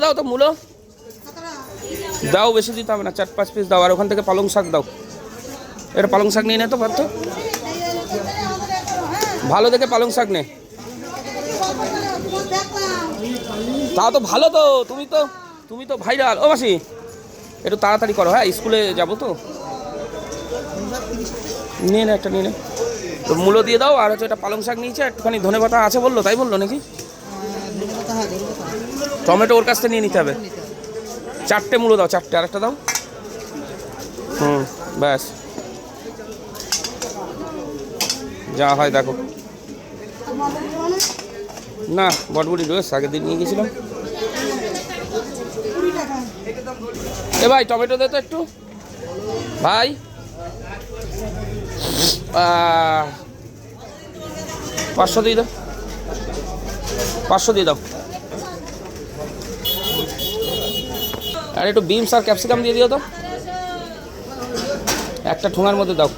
দাও তো মূলো। দাও বেশি দিতে হবে না, চার পাঁচ পিস দাও, আর ওখান থেকে পালং শাক দাও। এটা পালং শাক নিয়ে নে তো পারতো ভালো দেখে পালং শাক নে। তা তো ভালো তো, তুমি তো তুমি তো ভাইরাল ও মাসি, একটু তাড়াতাড়ি করো হ্যাঁ স্কুলে যাব তো। নিয়ে নে একটা, নিয়ে নে। তো মূলো দিয়ে দাও, আর হচ্ছে এটা পালং শাক নিয়েছে, একটুখানি ধনে পাতা আছে বলল, তাই বলল নাকি? টমেটো ওর কাছ থেকে নিয়ে নিতে হবে। চারটে মূলো দাও চারটে আরেকটা দাও। হুম ব্যাস। যা হয় দেখো। না বটবুটি রয়েছে আগের দিন নিয়ে গেছিলাম। এ ভাই টমেটো দে তো একটু। ভাই। পাঁচশো দিয়ে দাও। পাঁচশো দিয়ে দাও। আর একটু বিমস আর ক্যাপসিকাম দিয়ে দিও তো। একটা ঠোঙার মধ্যে দাও।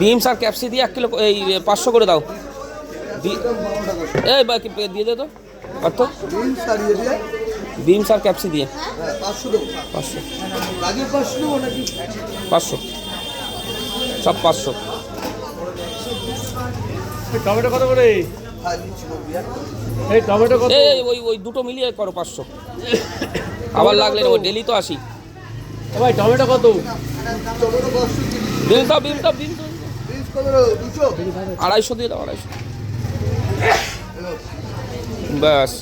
বিমস আর ক্যাপসি দিয়ে এক কিলো এই পাঁচশো করে দাও। এই বাকি দিয়ে দে তো। কত বিন বিমস আর ক্যাপসি দিয়ে। হ্যাঁ পাঁচশো পাঁচশো। সব পাঁচশো। টমেটো কত করে? এই টমেটো কত? এই ওই ওই দুটো মিলিয়ে করো পাঁচশো। আবার লাগলে ওই ডেলি তো আসি। ভাই টমেটো কত? দিন তো দিন বিনস কত আড়াইশো দিয়ে দাও আড়াইশো। ব্যাস।